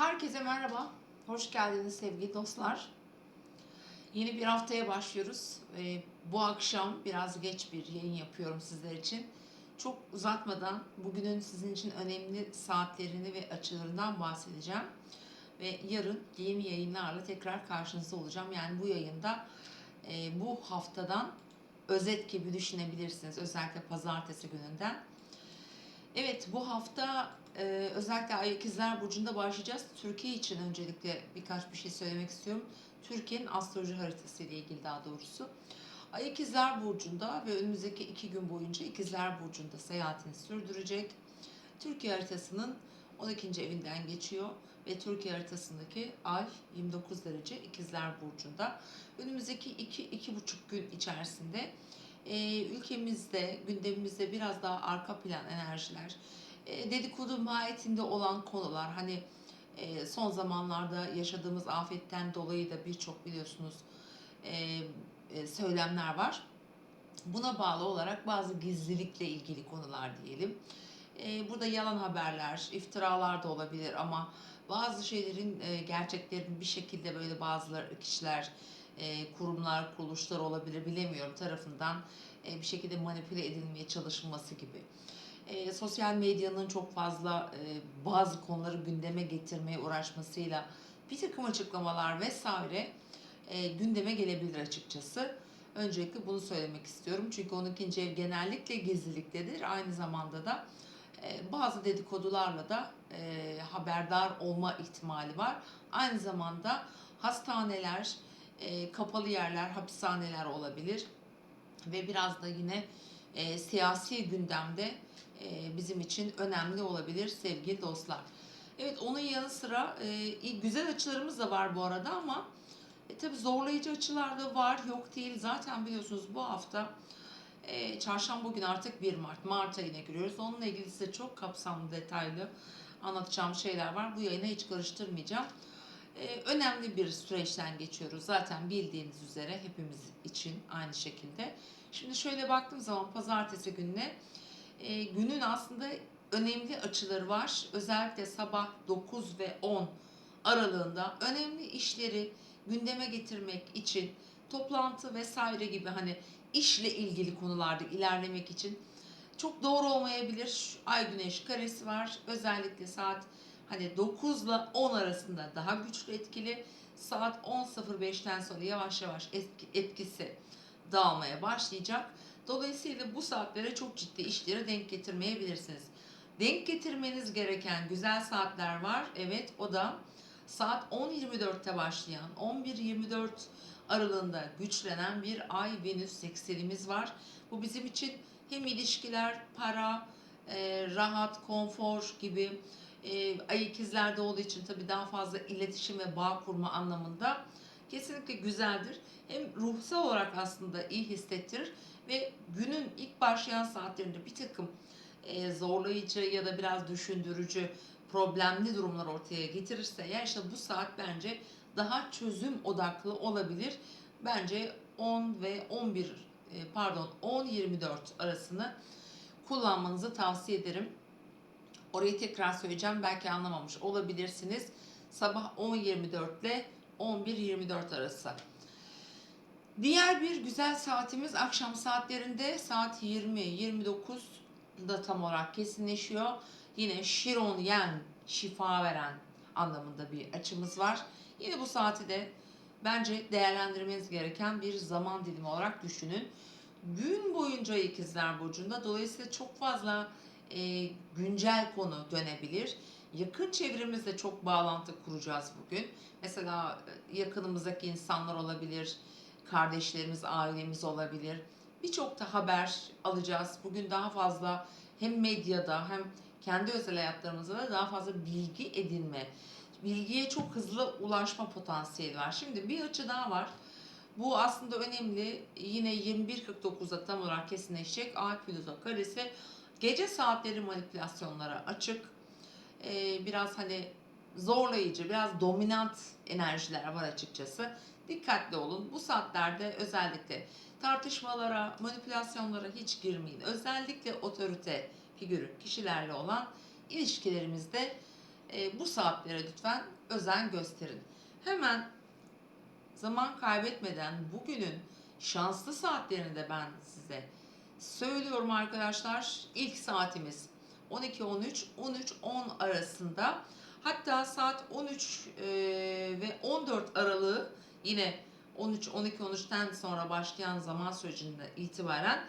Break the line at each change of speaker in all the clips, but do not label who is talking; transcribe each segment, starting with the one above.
Herkese merhaba. Hoş geldiniz sevgili dostlar. Yeni bir haftaya başlıyoruz. Bu akşam biraz geç bir yayın yapıyorum sizler için. Çok uzatmadan bugünün sizin için önemli saatlerini ve açılarından bahsedeceğim. Ve yarın yeni yayınlarla tekrar karşınızda olacağım. Yani bu yayında e, bu haftadan özet gibi düşünebilirsiniz. Özellikle pazartesi gününden. Evet bu hafta e, özellikle Ay İkizler Burcu'nda başlayacağız. Türkiye için öncelikle birkaç bir şey söylemek istiyorum. Türkiye'nin astroloji haritası ile ilgili daha doğrusu. Ay İkizler Burcu'nda ve önümüzdeki iki gün boyunca İkizler Burcu'nda seyahatini sürdürecek. Türkiye haritasının 12. evinden geçiyor ve Türkiye haritasındaki ay 29 derece İkizler Burcu'nda. Önümüzdeki 2-2,5 gün içerisinde e, ülkemizde, gündemimizde biraz daha arka plan enerjiler, e, dedikodu mahiyetinde olan konular, hani e, son zamanlarda yaşadığımız afetten dolayı da birçok biliyorsunuz e, söylemler var. Buna bağlı olarak bazı gizlilikle ilgili konular diyelim. Burada yalan haberler, iftiralar da olabilir ama bazı şeylerin gerçeklerin bir şekilde böyle bazıları kişiler, kurumlar, kuruluşlar olabilir bilemiyorum tarafından bir şekilde manipüle edilmeye çalışılması gibi. E, sosyal medyanın çok fazla e, bazı konuları gündeme getirmeye uğraşmasıyla bir takım açıklamalar vesaire e, gündeme gelebilir açıkçası. Öncelikle bunu söylemek istiyorum. Çünkü 12. ev genellikle gizliliktedir. Aynı zamanda da e, bazı dedikodularla da e, haberdar olma ihtimali var. Aynı zamanda hastaneler, e, kapalı yerler, hapishaneler olabilir ve biraz da yine e, siyasi gündemde e, bizim için önemli olabilir sevgili dostlar. Evet onun yanı sıra e, güzel açılarımız da var bu arada ama e, tabii zorlayıcı açılar da var yok değil. Zaten biliyorsunuz bu hafta e, çarşamba gün artık 1 Mart. Mart ayına giriyoruz. Onunla ilgili size çok kapsamlı detaylı anlatacağım şeyler var. Bu yayına hiç karıştırmayacağım. Ee, önemli bir süreçten geçiyoruz. Zaten bildiğiniz üzere hepimiz için aynı şekilde. Şimdi şöyle baktığım zaman pazartesi gününe e, günün aslında önemli açıları var. Özellikle sabah 9 ve 10 aralığında önemli işleri gündeme getirmek için toplantı vesaire gibi hani işle ilgili konularda ilerlemek için çok doğru olmayabilir. Ay güneş karesi var. Özellikle saat hani 9 ile 10 arasında daha güçlü etkili. Saat 10.05'ten sonra yavaş yavaş etki- etkisi dağılmaya başlayacak. Dolayısıyla bu saatlere çok ciddi işlere denk getirmeyebilirsiniz. Denk getirmeniz gereken güzel saatler var. Evet o da saat 10.24'te başlayan 11.24 aralığında güçlenen bir Ay Venüs sekselimiz var. Bu bizim için hem ilişkiler, para, e, rahat, konfor gibi e, ay ikizlerde olduğu için tabii daha fazla iletişim ve bağ kurma anlamında kesinlikle güzeldir. Hem ruhsal olarak aslında iyi hissettirir ve günün ilk başlayan saatlerinde bir takım e, zorlayıcı ya da biraz düşündürücü problemli durumlar ortaya getirirse ya işte bu saat bence daha çözüm odaklı olabilir. Bence 10 ve 11 e, pardon 10-24 arasını kullanmanızı tavsiye ederim. Orayı tekrar söyleyeceğim. Belki anlamamış olabilirsiniz. Sabah 10.24 ile 11.24 arası. Diğer bir güzel saatimiz akşam saatlerinde saat 20-29 da tam olarak kesinleşiyor. Yine Şiron Yen şifa veren anlamında bir açımız var. Yine bu saati de bence değerlendirmeniz gereken bir zaman dilimi olarak düşünün. Gün boyunca ikizler burcunda dolayısıyla çok fazla e, güncel konu dönebilir. Yakın çevremizle çok bağlantı kuracağız bugün. Mesela e, yakınımızdaki insanlar olabilir, kardeşlerimiz, ailemiz olabilir. Birçok da haber alacağız. Bugün daha fazla hem medyada hem kendi özel hayatlarımızda da daha fazla bilgi edinme, bilgiye çok hızlı ulaşma potansiyeli var. Şimdi bir açı daha var. Bu aslında önemli. Yine 21.49'da tam olarak kesinleşecek. Ay Plüto karesi gece saatleri manipülasyonlara açık. Ee, biraz hani zorlayıcı, biraz dominant enerjiler var açıkçası. Dikkatli olun. Bu saatlerde özellikle tartışmalara, manipülasyonlara hiç girmeyin. Özellikle otorite figürü kişilerle olan ilişkilerimizde E, bu saatlere lütfen özen gösterin. Hemen zaman kaybetmeden bugünün şanslı saatlerini de ben size söylüyorum arkadaşlar. İlk saatimiz 12-13, 13-10 arasında. Hatta saat 13 e, ve 14 aralığı yine 13, 12, 13'ten sonra başlayan zaman sürecinde itibaren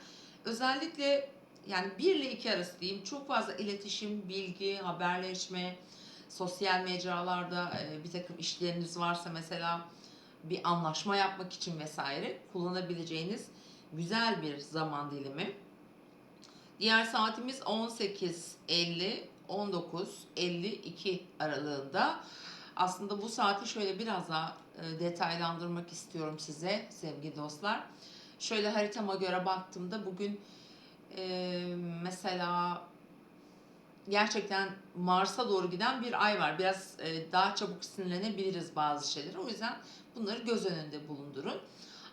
özellikle yani 1 ile 2 arası diyeyim çok fazla iletişim, bilgi, haberleşme, sosyal mecralarda e, bir takım işleriniz varsa mesela bir anlaşma yapmak için vesaire kullanabileceğiniz güzel bir zaman dilimi. Diğer saatimiz 18.50 19.52 aralığında. Aslında bu saati şöyle biraz daha e, detaylandırmak istiyorum size sevgili dostlar. Şöyle haritama göre baktığımda bugün e, mesela gerçekten Mars'a doğru giden bir ay var. Biraz e, daha çabuk sinirlenebiliriz bazı şeylere. O yüzden bunları göz önünde bulundurun.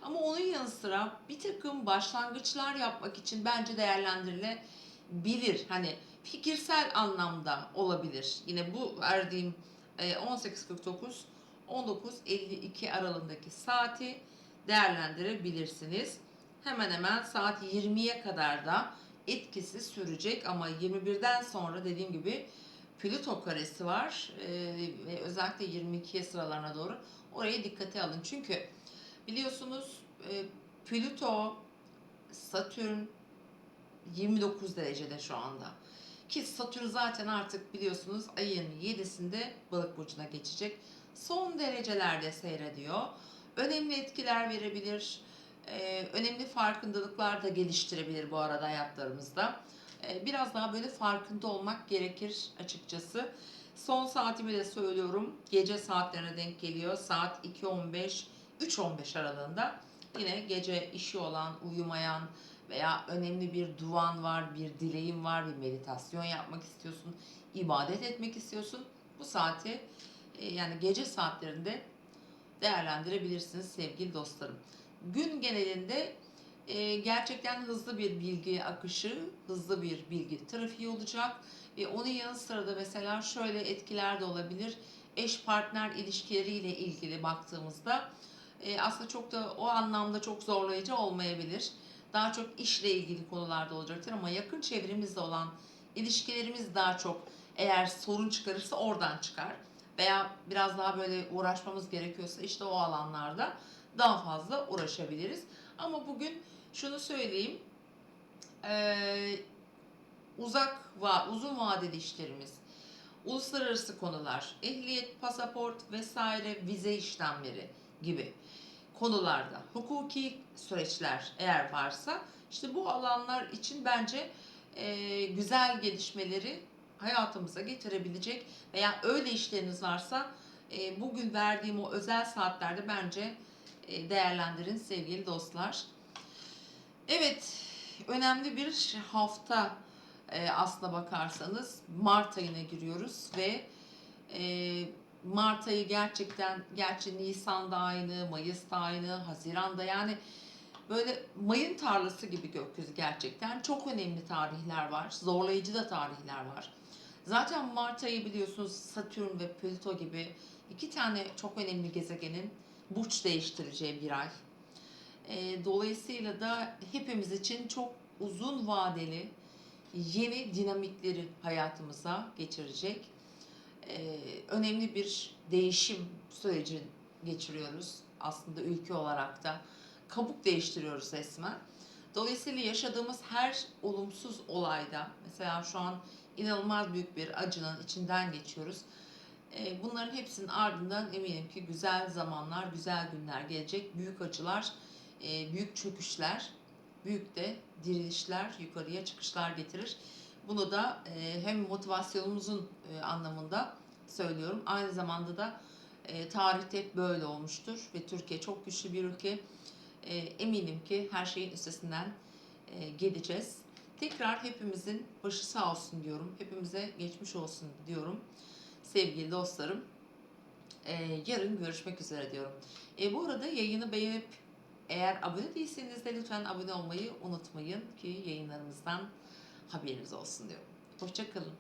Ama onun yanı sıra bir takım başlangıçlar yapmak için bence değerlendirilebilir. Hani fikirsel anlamda olabilir. Yine bu verdiğim 18.49 19.52 aralığındaki saati değerlendirebilirsiniz. Hemen hemen saat 20'ye kadar da etkisi sürecek ama 21'den sonra dediğim gibi Plüto karesi var e, ve özellikle 22'ye sıralarına doğru oraya dikkate alın. Çünkü biliyorsunuz e, Plüto, Satürn 29 derecede şu anda. Ki Satürn zaten artık biliyorsunuz ayın 7'sinde balık burcuna geçecek. Son derecelerde seyrediyor. Önemli etkiler verebilir. Ee, önemli farkındalıklar da geliştirebilir bu arada hayatlarımızda. Ee, biraz daha böyle farkında olmak gerekir açıkçası. Son saatimi de söylüyorum. Gece saatlerine denk geliyor. Saat 2.15, 3.15 aralığında. Yine gece işi olan, uyumayan, veya önemli bir duan var, bir dileğin var, bir meditasyon yapmak istiyorsun, ibadet etmek istiyorsun. Bu saati e, yani gece saatlerinde değerlendirebilirsiniz sevgili dostlarım. Gün genelinde e, gerçekten hızlı bir bilgi akışı, hızlı bir bilgi trafiği olacak ve onun yanı sıra da mesela şöyle etkiler de olabilir. Eş partner ilişkileriyle ilgili baktığımızda e, aslında çok da o anlamda çok zorlayıcı olmayabilir daha çok işle ilgili konularda olacaktır ama yakın çevremizde olan ilişkilerimiz daha çok eğer sorun çıkarırsa oradan çıkar veya biraz daha böyle uğraşmamız gerekiyorsa işte o alanlarda daha fazla uğraşabiliriz. Ama bugün şunu söyleyeyim. Ee, uzak va uzun vadeli işlerimiz, uluslararası konular, ehliyet, pasaport vesaire vize işlemleri gibi konularda hukuki süreçler eğer varsa işte bu alanlar için bence e, güzel gelişmeleri hayatımıza getirebilecek veya öyle işleriniz varsa e, bugün verdiğim o özel saatlerde bence e, değerlendirin sevgili dostlar. Evet, önemli bir hafta e, aslına bakarsanız Mart ayına giriyoruz ve e, Mart ayı gerçekten gerçi Nisan'da aynı, Mayıs'ta aynı, Haziran'da yani böyle mayın tarlası gibi gökyüzü gerçekten. Çok önemli tarihler var. Zorlayıcı da tarihler var. Zaten Mart ayı biliyorsunuz Satürn ve Plüto gibi iki tane çok önemli gezegenin burç değiştireceği bir ay. E, dolayısıyla da hepimiz için çok uzun vadeli yeni dinamikleri hayatımıza geçirecek e, önemli bir değişim süreci geçiriyoruz aslında ülke olarak da. Kabuk değiştiriyoruz resmen. Dolayısıyla yaşadığımız her olumsuz olayda, mesela şu an inanılmaz büyük bir acının içinden geçiyoruz. E, bunların hepsinin ardından eminim ki güzel zamanlar, güzel günler gelecek. Büyük acılar, e, büyük çöküşler, büyük de dirilişler, yukarıya çıkışlar getirir. Bunu da e, hem motivasyonumuzun e, anlamında söylüyorum. Aynı zamanda da e, tarihte hep böyle olmuştur ve Türkiye çok güçlü bir ülke. E, eminim ki her şeyin üstesinden e, geleceğiz. Tekrar hepimizin başı sağ olsun diyorum. Hepimize geçmiş olsun diyorum. Sevgili dostlarım. E, yarın görüşmek üzere diyorum. E, bu arada yayını beğenip eğer abone değilseniz de lütfen abone olmayı unutmayın ki yayınlarımızdan haberiniz olsun diyorum. Hoşçakalın.